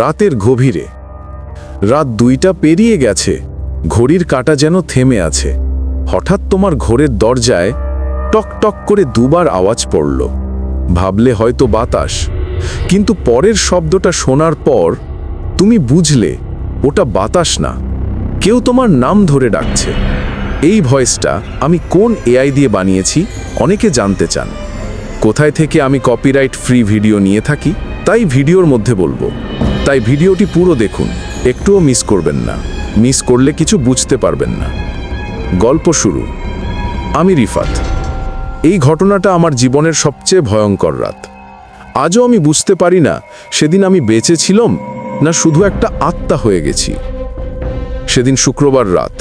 রাতের গভীরে। রাত দুইটা পেরিয়ে গেছে, ঘড়ির কাঁটা যেন থেমে আছে। হঠাৎ তোমার ঘোরের দরজায় টক টক করে দুবার আওয়াজ পড়ল। ভাবলে হয়তো বাতাস, কিন্তু পরের শব্দটা শোনার পর তুমি বুঝলে, ওটা বাতাস না। কেউ তোমার নাম ধরে ডাকছে। এই ভয়েসটা আমি কোন এআই দিয়ে বানিয়েছি, অনেকে জানতে চান। কোথায় থেকে আমি কপিরাইট ফ্রি ভিডিও নিয়ে থাকি, তাই ভিডিওর মধ্যে বলব। তাই ভিডিওটি পুরো দেখুন, একটুও মিস করবেন না। মিস করলে কিছু বুঝতে পারবেন না। গল্প শুরু। আমি রিফাত। এই ঘটনাটা আমার জীবনের সবচেয়ে ভয়ঙ্কর রাত। আজও আমি বুঝতে পারি না, সেদিন আমি বেঁচে ছিলাম না শুধু একটা আত্মা হয়ে গেছি। সেদিন শুক্রবার রাত।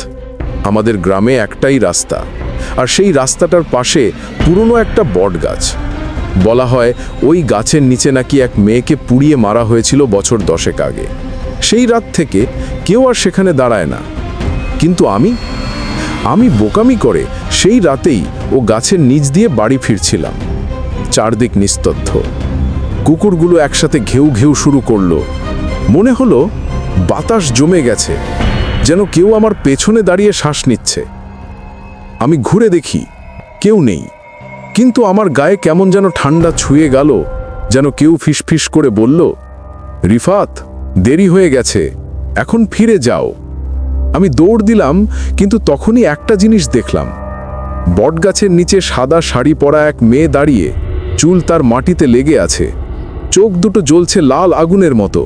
আমাদের গ্রামে একটাই রাস্তা, আর সেই রাস্তাটার পাশে পুরনো একটা বট গাছ বলা হয়, ওই গাছের নিচে নাকি এক মেয়েকে পুড়িয়ে মারা হয়েছিল বছর দশেক আগে। সেই রাত থেকে কেউ আর সেখানে দাঁড়ায় না। কিন্তু আমি? আমি বোকামি করে সেই রাতেই ও গাছের নিচ দিয়ে বাড়ি ফিরছিলাম। চারদিক নিস্তব্ধ। কুকুরগুলো একসাথে ঘেউ ঘেউ শুরু করল। মনে হলো বাতাস জমে গেছে, যেন কেউ আমার পেছনে দাঁড়িয়ে শ্বাস নিচ্ছে। আমি ঘুরে দেখি, কেউ নেই। কিন্তু আমার গায়ে কেমন যেন ঠান্ডা ছুঁয়ে গেল, যেন কেউ ফিসফিস করে বলল, রিফাত, দেরি হয়ে গেছে, এখন ফিরে যাও। আমি দৌড় দিলাম, কিন্তু তখনই একটা জিনিস দেখলাম। বটগাছের নিচে সাদা শাড়ি পরা এক মেয়ে দাঁড়িয়ে, চুল তার মাটিতে লেগে আছে। চোখ দুটো জ্বলছে লাল আগুনের মতো।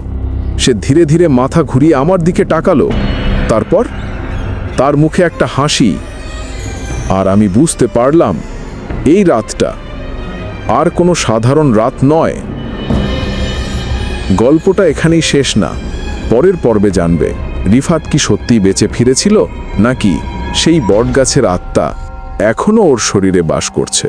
সে ধীরে ধীরে মাথা ঘুরিয়ে আমার দিকে টাকালো তারপর? তার মুখে একটা হাসি। আর আমি বুঝতে পারলাম এই রাতটা আর কোনো সাধারণ রাত নয়। গল্পটা এখানেই শেষ না। পরের পর্বে জানবে, রিফাত কি সত্যিই বেঁচে ফিরেছিল নাকি সেই বটগাছের আত্মা এখনও ওর শরীরে বাস করছে।